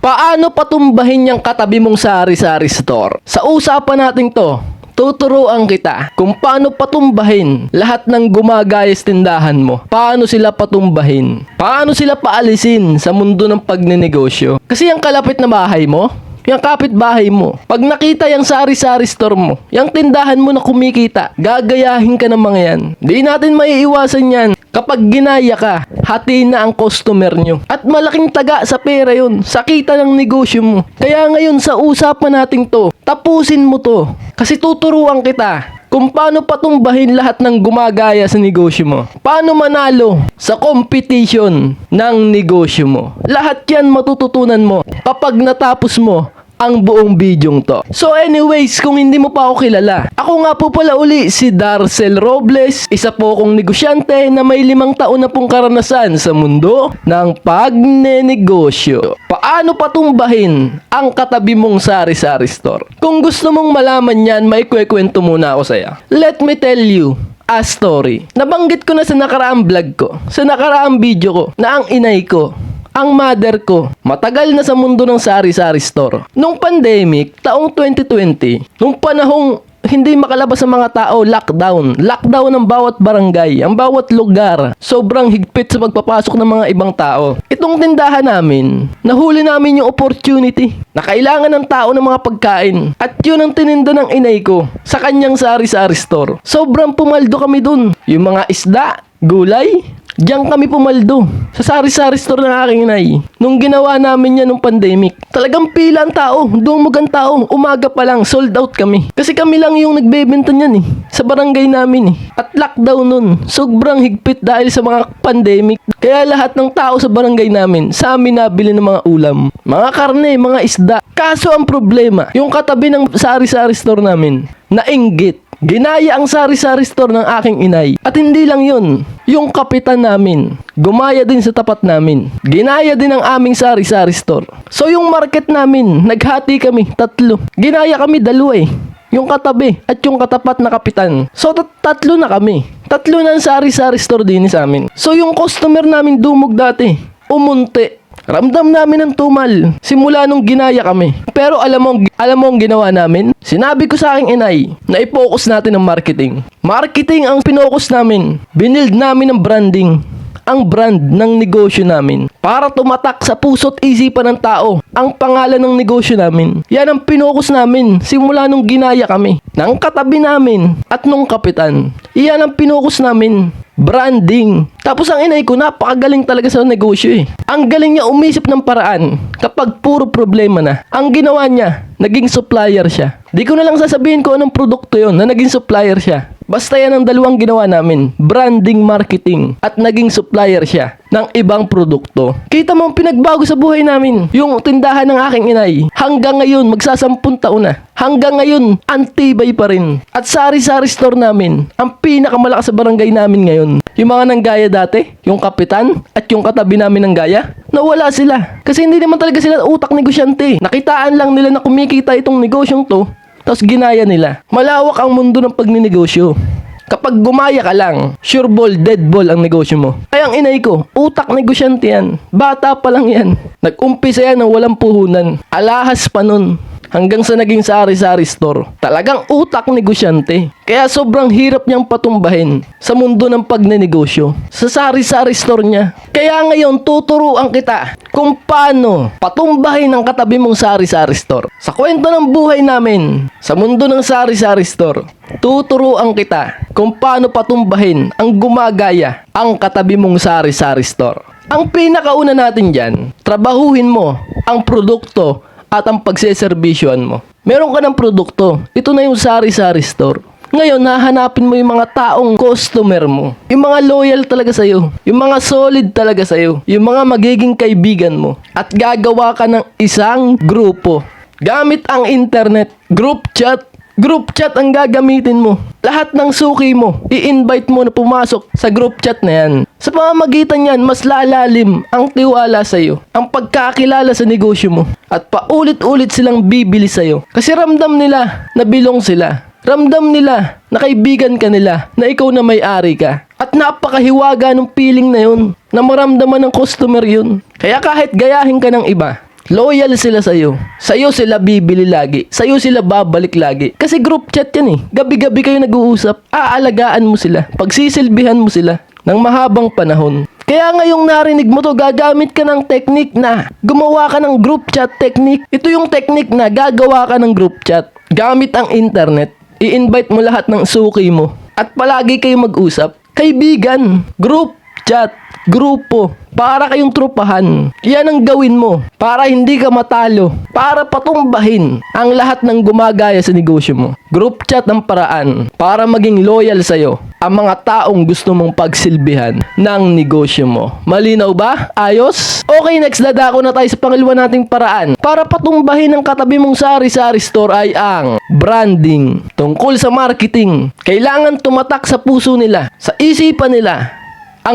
Paano patumbahin yung katabi mong sari-sari store? Sa usapan natin to, tuturuan kita kung paano patumbahin lahat ng gumagayas tindahan mo. Paano sila patumbahin? Paano sila paalisin sa mundo ng pagnenegosyo? Kasi yung kalapit na bahay mo, yung kapitbahay mo, pag nakita yung sari-sari store mo, yung tindahan mo na kumikita, gagayahin ka ng mga yan. Di natin maiiwasan yan. Kapag ginaya ka, hati na ang customer nyo. At malaking taga sa pera yun, sa kita ng negosyo mo. Kaya ngayon sa usapan natin to, tapusin mo to. Kasi tuturuan kita kung paano patumbahin lahat ng gumagaya sa negosyo mo. Paano manalo sa competition ng negosyo mo. Lahat yan matututunan mo kapag natapos mo ang buong bidyong to. So anyways, kung hindi mo pa ako kilala, ako nga po pala uli si Darcel Robles, isa po akong negosyante na may limang taon na pong karanasan sa mundo ng pagnenegosyo. Paano patumbahin ang katabi mong sari-sari store? Kung gusto mong malaman yan, may kwekwento muna ako sa'yo. Let me tell you, a story. Nabanggit ko na sa nakaraang vlog ko, sa nakaraang video ko, na ang inay ko, ang mother ko, matagal na sa mundo ng sari-sari store. Nung pandemic, taong 2020, nung panahong hindi makalabas ang mga tao, lockdown. Lockdown ng bawat barangay, ang bawat lugar. Sobrang higpit sa pagpapasok ng mga ibang tao. Itong tindahan namin, nahuli namin yung opportunity na kailangan ng tao ng mga pagkain. At yun ang tininda ng inay ko sa kanyang sari-sari store. Sobrang pumaldo kami dun. Yung mga isda, gulay, Diyan kami pumaldo sa sari-sari store ng aking inay. Nung ginawa namin yan nung pandemic, talagang pila ang tao, dumug ang tao. Umaga pa lang, sold out kami. Kasi kami lang yung nagbebenta niyan eh, sa barangay namin eh. At lockdown nun, sobrang higpit dahil sa mga pandemic. Kaya lahat ng tao sa barangay namin, sa amin nabili ng mga ulam. Mga karne, mga isda. Kaso ang problema, yung katabi ng sari-sari store namin, nainggit. Ginaya ang sari-sari store ng aking inay. At hindi lang yun, yung kapitan namin, gumaya din sa tapat namin. Ginaya din ang aming sari-sari store. So yung market namin, naghati kami, tatlo. Ginaya kami dalawa eh. Yung katabi at yung katapat na kapitan. So tat- tatlo na kami. Tatlo na ang sari-sari store din sa amin. So yung customer namin dumog dati, umunti. Ramdam namin ang tumal simula nung ginaya kami. Pero alam mo, alam mo ang ginawa namin? Sinabi ko sa aking inay na i-focus natin ang marketing. Marketing ang pinokus namin. Binild namin ang branding ang brand ng negosyo namin para tumatak sa puso't isipan ng tao ang pangalan ng negosyo namin. Yan ang pinokus namin simula nung ginaya kami ng katabi namin at nung kapitan. Iyan ang pinokus namin branding. Tapos ang inay ko, napakagaling talaga sa negosyo eh. Ang galing niya umisip ng paraan kapag puro problema na. Ang ginawa niya, naging supplier siya. Di ko na lang sasabihin ko anong produkto yon na naging supplier siya. Basta yan ang dalawang ginawa namin, branding marketing at naging supplier siya ng ibang produkto. Kita mo ang pinagbago sa buhay namin. Yung tindahan ng aking inay, hanggang ngayon magsasampung taon na. Hanggang ngayon, antibay pa rin. At sari-sari store namin, ang pinakamalakas sa barangay namin ngayon. Yung mga nanggaya dati, yung kapitan at yung katabi namin ng gaya, nawala sila. Kasi hindi naman talaga sila utak negosyante. Nakitaan lang nila na kumikita itong negosyong to tapos ginaya nila. Malawak ang mundo ng pagninegosyo. Kapag gumaya ka lang, sure ball, dead ball ang negosyo mo. Kaya ang inay ko, utak negosyante yan. Bata pa lang yan. Nag-umpisa yan ng walang puhunan. Alahas pa nun. Hanggang sa naging sari-sari store. Talagang utak negosyante. Kaya sobrang hirap niyang patumbahin sa mundo ng pagnenegosyo. Sa sari-sari store niya. Kaya ngayon tuturuan kita kung paano patumbahin ang katabi mong sari-sari store. Sa kwento ng buhay namin, sa mundo ng sari-sari store, tuturuan kita kung paano patumbahin ang gumagaya ang katabi mong sari-sari store. Ang pinakauna natin dyan, trabahuhin mo ang produkto at ang pagseservisyoan mo. Meron ka ng produkto. Ito na yung sari-sari store. Ngayon, hahanapin mo yung mga taong customer mo. Yung mga loyal talaga sa'yo. Yung mga solid talaga sa'yo. Yung mga magiging kaibigan mo. At gagawa ka ng isang grupo. Gamit ang internet, group chat, Group chat ang gagamitin mo. Lahat ng suki mo, i-invite mo na pumasok sa group chat na yan. Sa pamamagitan yan, mas lalalim ang tiwala sa'yo, ang pagkakilala sa negosyo mo. At paulit-ulit silang bibili sa'yo. Kasi ramdam nila na bilong sila. Ramdam nila na kaibigan ka nila, na ikaw na may-ari ka. At napakahiwaga ng feeling na yun, na maramdaman ng customer yun. Kaya kahit gayahin ka ng iba, Loyal sila sa'yo. Sa'yo sila bibili lagi. Sa'yo sila babalik lagi. Kasi group chat yan eh. Gabi-gabi kayo nag-uusap. Aalagaan mo sila. Pagsisilbihan mo sila ng mahabang panahon. Kaya ngayong narinig mo to, gagamit ka ng technique na gumawa ka ng group chat technique. Ito yung technique na gagawa ka ng group chat. Gamit ang internet. I-invite mo lahat ng suki mo. At palagi kayo mag-usap. Kaibigan, group chat, grupo, para kayong trupahan. Yan ang gawin mo para hindi ka matalo, para patumbahin ang lahat ng gumagaya sa negosyo mo. Group chat ang paraan para maging loyal sa'yo ang mga taong gusto mong pagsilbihan ng negosyo mo. Malinaw ba? Ayos? Okay, next dadako na tayo sa pangalawa nating paraan para patumbahin ang katabi mong sari-sari store ay ang branding. Tungkol sa marketing, kailangan tumatak sa puso nila, sa isipan nila,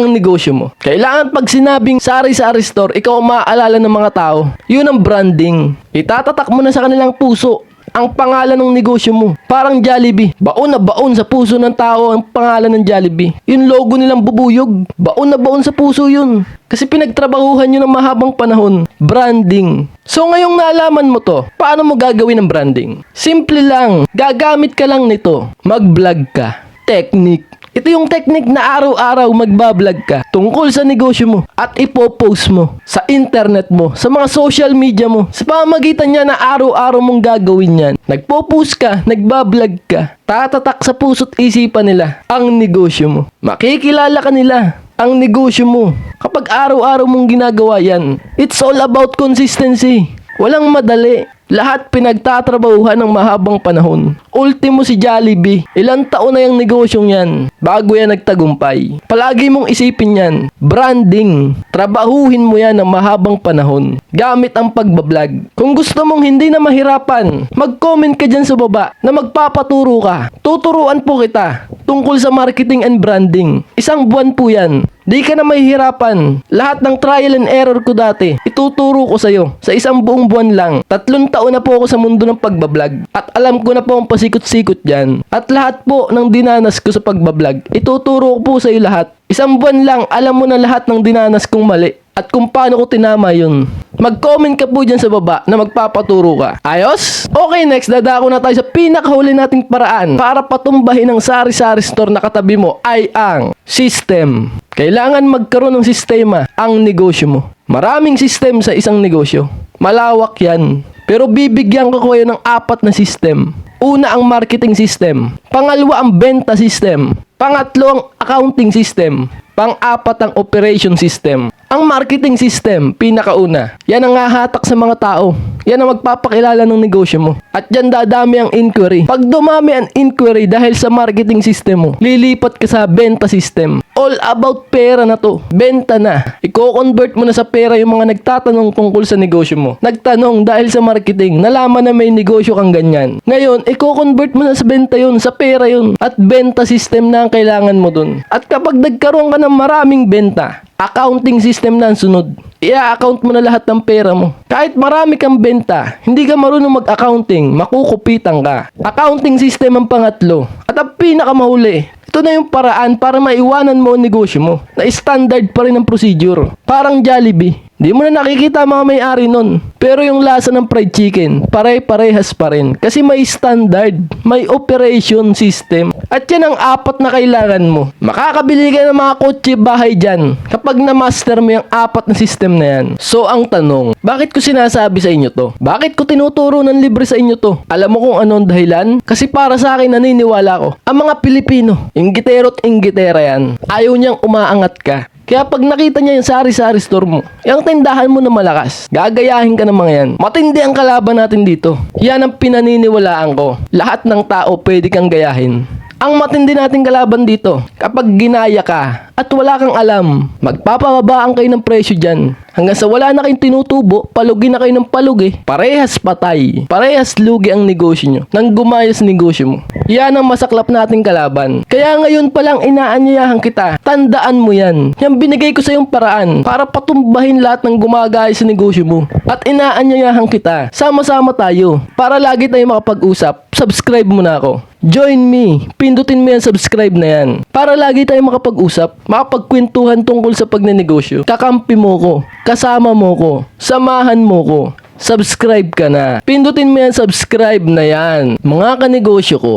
ang negosyo mo. Kailangan pag sinabing sari-sari store, ikaw maaalala ng mga tao. Yun ang branding. Itatatak mo na sa kanilang puso ang pangalan ng negosyo mo. Parang Jollibee. Baon na baon sa puso ng tao ang pangalan ng Jollibee. Yung logo nilang bubuyog. Baon na baon sa puso yun. Kasi pinagtrabahuhan nyo ng mahabang panahon. Branding. So ngayong naalaman mo to, paano mo gagawin ang branding? Simple lang. Gagamit ka lang nito. Mag-vlog ka. Technique. Ito yung technique na araw-araw magbablog ka tungkol sa negosyo mo at ipopost mo sa internet mo, sa mga social media mo. Sa pamamagitan niya na araw-araw mong gagawin yan. Nagpo-post ka, nagbablog ka, tatatak sa puso't isipan nila ang negosyo mo. Makikilala ka nila ang negosyo mo. Kapag araw-araw mong ginagawa yan, it's all about consistency. Walang madali. Lahat pinagtatrabahuhan ng mahabang panahon. Ultimo si Jollibee. Ilang taon na yung negosyong yan bago yan nagtagumpay. Palagi mong isipin yan. Branding. Trabahuhin mo yan ng mahabang panahon. Gamit ang pagbablog. Kung gusto mong hindi na mahirapan, mag-comment ka dyan sa baba na magpapaturo ka. Tuturuan po kita tungkol sa marketing and branding. Isang buwan po yan. Di ka na mahihirapan. Lahat ng trial and error ko dati, ituturo ko sa'yo sa isang buong buwan lang. Tatlong taon na po ako sa mundo ng pagbablog. At alam ko na po ang pasikot-sikot dyan. At lahat po ng dinanas ko sa pagbablog, ituturo ko po sa iyo lahat. Isang buwan lang, alam mo na lahat ng dinanas kong mali. At kung paano ko tinama yun. Mag-comment ka po dyan sa baba na magpapaturo ka. Ayos? Okay, next, dadako na tayo sa pinakahuli nating paraan para patumbahin ang sari-sari store na katabi mo ay ang system. Kailangan magkaroon ng sistema ang negosyo mo. Maraming system sa isang negosyo. Malawak yan. Pero bibigyan ko kayo ng apat na system. Una ang marketing system. Pangalawa ang benta system. Pangatlo ang accounting system. Pang-apat ang operation system. Ang marketing system, pinakauna. Yan ang hahatak sa mga tao. Yan ang magpapakilala ng negosyo mo. At yan dadami ang inquiry. Pag dumami ang inquiry dahil sa marketing system mo, lilipat ka sa benta system. All about pera na to. Benta na. Iko-convert mo na sa pera yung mga nagtatanong tungkol sa negosyo mo. Nagtanong dahil sa marketing, nalaman na may negosyo kang ganyan. Ngayon, iko-convert mo na sa benta yun, sa pera yun. At benta system na ang kailangan mo dun. At kapag nagkaroon ka ng maraming benta, accounting system na ang sunod. I-account mo na lahat ng pera mo. Kahit marami kang benta, hindi ka marunong mag-accounting, makukupitan ka. Accounting system ang pangatlo. At ang pinakamahuli, ito na yung paraan para maiwanan mo ang negosyo mo. Na standard pa rin ang procedure. Parang Jollibee. Di mo na nakikita mga may-ari nun. Pero yung lasa ng fried chicken, pare-parehas pa rin. Kasi may standard, may operation system. At yan ang apat na kailangan mo. Makakabili ka ng mga kotse bahay dyan kapag na-master mo yung apat na system na yan. So ang tanong, bakit ko sinasabi sa inyo to? Bakit ko tinuturo ng libre sa inyo to? Alam mo kung anong dahilan? Kasi para sa akin naniniwala ko, ang mga Pilipino, inggitero't inggitera yan, ayaw niyang umaangat ka. Kaya pag nakita niya yung sari-sari store mo, yung tindahan mo na malakas, gagayahin ka ng mga yan. Matindi ang kalaban natin dito. Yan ang pinaniniwalaan ko. Lahat ng tao pwede kang gayahin. Ang matindi nating kalaban dito, kapag ginaya ka at wala kang alam, magpapababaan kayo ng presyo dyan. Hanggang sa wala na kayong tinutubo, palugin na kayo ng palugi. Parehas patay. Parehas lugi ang negosyo nyo. Nang gumaya negosyo mo. Yan ang masaklap nating kalaban. Kaya ngayon pa lang inaanyayahan kita. Tandaan mo yan. Yan binigay ko sa yung paraan para patumbahin lahat ng gumagaya sa negosyo mo. At inaanyayahan kita. Sama-sama tayo. Para lagi tayo makapag-usap. Subscribe mo na ako. Join me. Pindutin mo yan subscribe na yan. Para lagi tayo makapag-usap, makapagkwentuhan tungkol sa pagnenegosyo. Kakampi mo ko. Kasama mo ko. Samahan mo ko. subscribe ka na. Pindutin mo yan, subscribe na yan. Mga kanegosyo ko,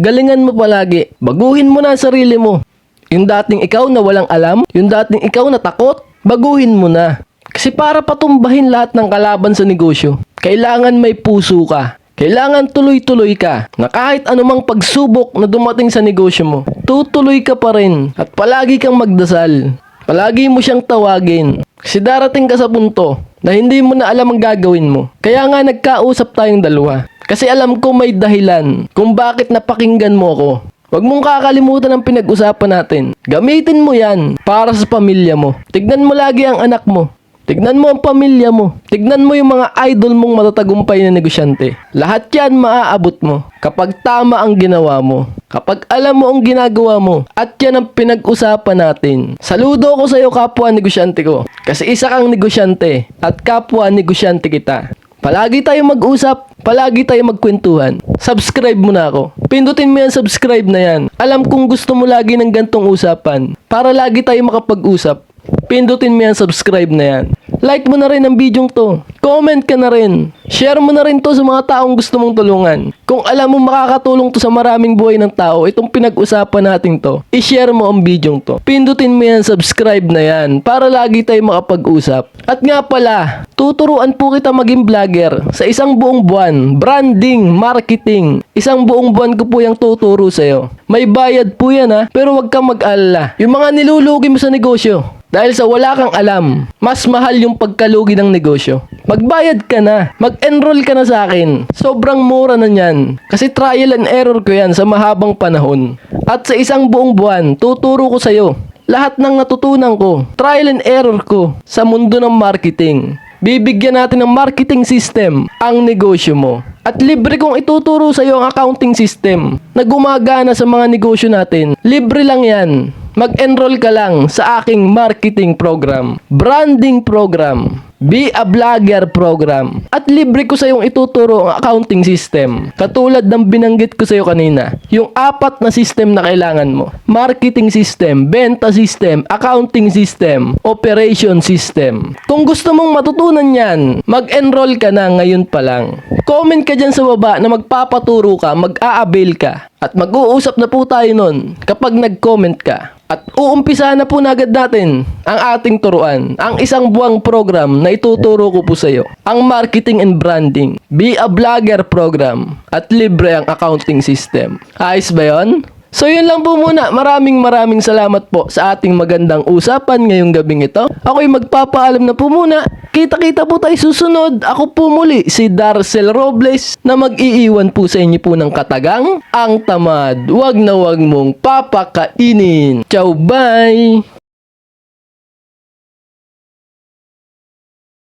galingan mo palagi. Baguhin mo na sarili mo. Yung dating ikaw na walang alam, yung dating ikaw na takot, baguhin mo na. Kasi para patumbahin lahat ng kalaban sa negosyo, kailangan may puso ka. Kailangan tuloy-tuloy ka na kahit anumang pagsubok na dumating sa negosyo mo, tutuloy ka pa rin at palagi kang magdasal. Palagi mo siyang tawagin. Kasi darating ka sa punto na hindi mo na alam ang gagawin mo. Kaya nga nagkausap tayong dalawa. Kasi alam ko may dahilan kung bakit napakinggan mo ako. Huwag mong kakalimutan ang pinag-usapan natin. Gamitin mo yan para sa pamilya mo. Tignan mo lagi ang anak mo. Tignan mo ang pamilya mo. Tignan mo yung mga idol mong matatagumpay na negosyante. Lahat yan maaabot mo kapag tama ang ginawa mo. Kapag alam mo ang ginagawa mo. At yan ang pinag-usapan natin. Saludo ko sa iyo kapwa negosyante ko. Kasi isa kang negosyante at kapwa negosyante kita. Palagi tayo mag-usap, palagi tayo magkwentuhan. Subscribe mo na ako. Pindutin mo yan, subscribe na yan. Alam kong gusto mo lagi ng gantong usapan. Para lagi tayo makapag-usap. Pindutin mo yan, subscribe na yan. Like mo na rin ang video to. Comment ka na rin. Share mo na rin to sa mga taong gusto mong tulungan. Kung alam mo makakatulong to sa maraming buhay ng tao, itong pinag-usapan natin to, i-share mo ang video to. Pindutin mo yan, subscribe na yan, para lagi tayo makapag-usap. At nga pala, tuturuan po kita maging vlogger sa isang buong buwan. Branding, marketing. Isang buong buwan ko po yung tuturo sa'yo. May bayad po yan ha, pero wag kang mag-alala. Yung mga nilulugi mo sa negosyo, dahil sa wala kang alam, mas mahal yung pagkalugi ng negosyo. Magbayad ka na. Mag-enroll ka na sa akin. Sobrang mura na niyan. Kasi trial and error ko yan sa mahabang panahon. At sa isang buong buwan, tuturo ko sa'yo. Lahat ng natutunan ko, trial and error ko sa mundo ng marketing. Bibigyan natin ng marketing system ang negosyo mo. At libre kong ituturo sa iyo ang accounting system na gumagana sa mga negosyo natin. Libre lang yan. Mag-enroll ka lang sa aking marketing program, branding program, Be a Vlogger program. At libre ko sa iyong ituturo ang accounting system. Katulad ng binanggit ko sa iyo kanina. Yung apat na system na kailangan mo. Marketing system, benta system, accounting system, operation system. Kung gusto mong matutunan yan, mag-enroll ka na ngayon pa lang. Comment ka dyan sa baba na magpapaturo ka, mag-a-avail ka. At mag-uusap na po tayo nun kapag nag-comment ka. At uumpisa na po na agad natin ang ating turuan, ang isang buwang program na ituturo ko po sa iyo. Ang Marketing and Branding, Be a Vlogger program, at libre ang accounting system. Ayos ba yon? So yun lang po muna. Maraming maraming salamat po sa ating magandang usapan ngayong gabing ito. Ako'y magpapaalam na po muna. Kita-kita po tayo susunod. Ako po muli si Darcel Robles na mag-iiwan po sa inyo po ng katagang ang tamad. Huwag na huwag mong papakainin. Ciao, bye!